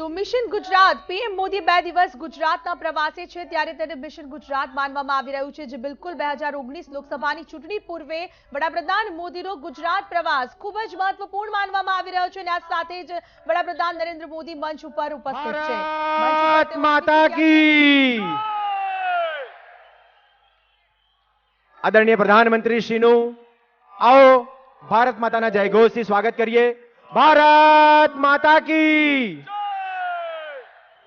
તો mission Gujarat PM Modi બે દિવસ ગુજરાતના પ્રવાસે છે ત્યારે તેને મિશન ગુજરાત માનવામાં આવી રહ્યું છે જે બિલકુલ બે હજાર ઓગણીસ લોકસભાની ચૂંટણી પૂર્વે વડાપ્રધાન મોદીનો ગુજરાત પ્રવાસ ખૂબ જ મહત્વપૂર્ણ માનવામાં આવી રહ્યો છે અને આ સાથે જ વડાપ્રધાન નરેન્દ્ર મોદી મંચ ઉપર ઉપસ્થિત છે. માતા કી આદરણીય પ્રધાનમંત્રી શ્રીનું આવો ભારત માતાના જયઘોષથી સ્વાગત કરીએ. ભારત માતા કી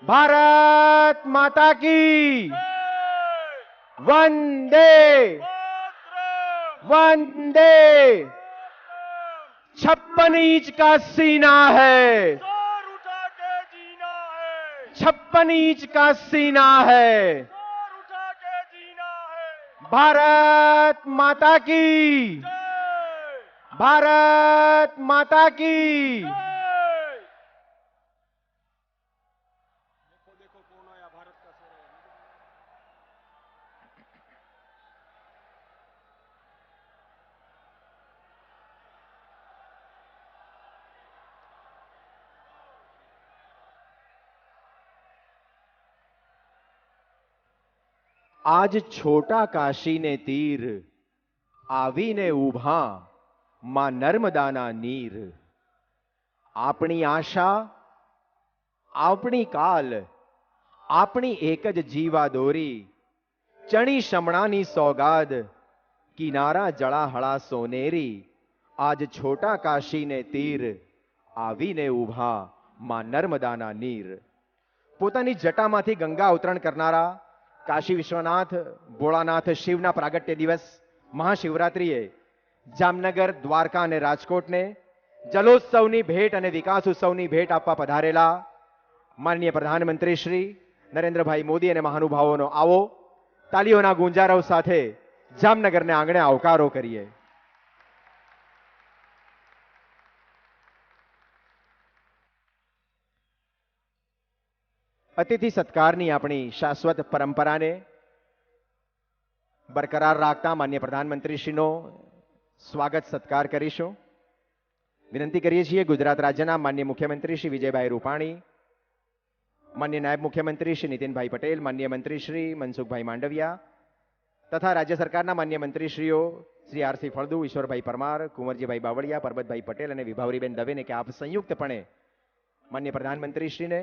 भारत माता की। वंदे। वंदे। छप्पन इंच का सीना है। छप्पन इंच का सीना है। भारत माता की। भारत माता की। આજ છોટા કાશીને તીર, આવીને ઊભા માં નર્મદાના નીર. આપણી આશા, આપણી કાલ, આપણી એક જ જીવા દોરી, ચણી શમણાની સોગાદ, કિનારા જળાહળા સોનેરી, આજ છોટા કાશીને તીર, આવીને ઊભા માં નર્મદાના નીર. પોતાની જટામાંથી ગંગા અવતરણ કરનારા કાશી વિશ્વનાથ, ભોળાનાથ શિવના પ્રાગટ્ય દિવસ મહાશિવરાત્રિએ જામનગર, દ્વારકા અને રાજકોટને જલોત્સવની ભેટ અને વિકાસ ઉત્સવની ભેટ આપવા પધારેલા માનનીય પ્રધાનમંત્રી શ્રી નરેન્દ્રભાઈ મોદી અને મહાનુભાવોનો આવો. તાલીઓના ગુંજારવ સાથે જામનગરને આંગણે આવકારો કરીએ. અતિથિ સત્કારની આપણી શાશ્વત પરંપરાને બરકરાર રાખતા માન્ય પ્રધાનમંત્રીશ્રીનો સ્વાગત સત્કાર કરીશું. વિનંતી કરીએ છીએ ગુજરાત રાજ્યના માન્ય મુખ્યમંત્રી શ્રી વિજયભાઈ રૂપાણી, માન્ય નાયબ મુખ્યમંત્રી શ્રી નીતિનભાઈ પટેલ, માન્ય મંત્રી શ્રી મનસુખભાઈ માંડવિયા તથા રાજ્ય સરકારના માન્ય મંત્રીશ્રીઓ શ્રી આરસી ફળદુ, ઈશ્વરભાઈ પરમાર, કુંવરજીભાઈ બાવળિયા, પરબતભાઈ પટેલ અને વિભાવરીબેન દવેને કે આપ સંયુક્તપણે માન્ય પ્રધાનમંત્રીશ્રીને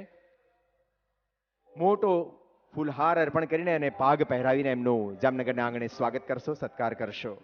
મોટો ફૂલહાર અર્પણ કરીને અને પાગ પહેરાવીને એમનું જામનગરના આંગણે સ્વાગત કરશો સત્કાર કરશો.